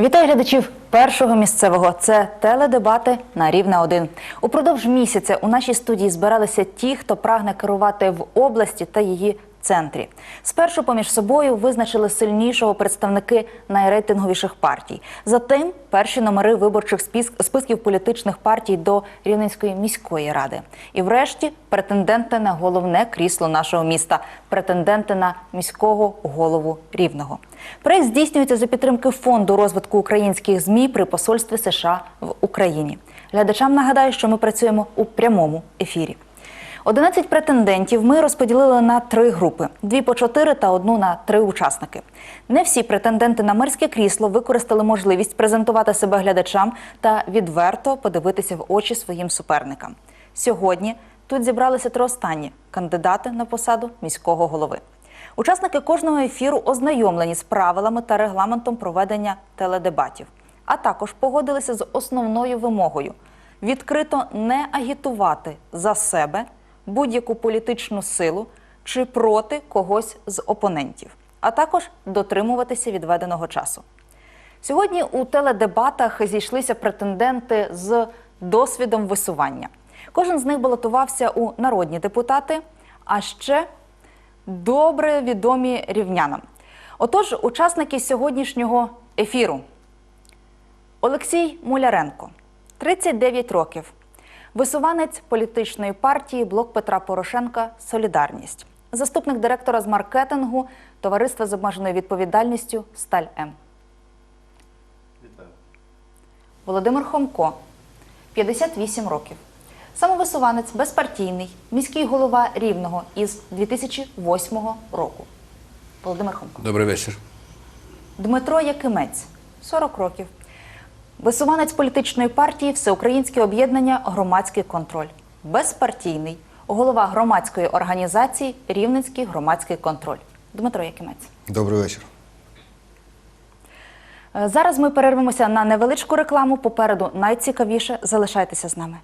Вітаю глядачів першого місцевого. Це теледебати на рівне 1 Упродовж місяця у нашій студії збиралися ті, хто прагне керувати в області та її центрі. Спершу поміж собою визначили сильнішого представники найрейтинговіших партій. Затим перші номери виборчих спис- списків політичних партій до Рівненської міської ради. І врешті претенденти на головне крісло нашого міста, претенденти на міського голову Рівного. Проект здійснюється за підтримки фонду розвитку українських змі при посольстві США в Україні. Глядачам нагадаю, що ми працюємо у прямому ефірі. 11 претендентів ми розподілили на три групи: дві по чотири та одну на три учасники. Не всі претенденти на мерське крісло використали можливість презентувати себе глядачам та відверто подивитися в очі своїм суперникам. Сьогодні тут зібралися три останні кандидати на посаду міського голови. Учасники кожного ефіру ознайомлені з правилами та регламентом проведення теледебатів, а також погодилися з основною вимогою відкрито не агітувати за себе будь-яку політичну силу чи проти когось з опонентів, а також дотримуватися відведеного часу. Сьогодні у теледебатах зійшлися претенденти з досвідом висування. Кожен з них балотувався у народні депутати, а ще добре відомі рівнянам. Отож, учасники сьогоднішнього ефіру. Олексій Муляренко, 39 років, висуванець політичної партії Блок Петра Порошенка Солідарність, заступник директора з маркетингу Товариства з обмеженою відповідальністю Сталь М. Володимир Хомко, 58 років. Самовисуванець безпартійний, міський голова Рівного із 2008 року. Володимир Хомко. Добрий вечір. Дмитро Якимець, 40 років. Висуванець політичної партії Всеукраїнське об'єднання Громадський контроль. Безпартійний. Голова громадської організації Рівненський громадський контроль. Дмитро Якимець. Добрий вечір. Е, Зараз ми перервемося на невеличку рекламу. Попереду найцікавіше. Залишайтеся з нами.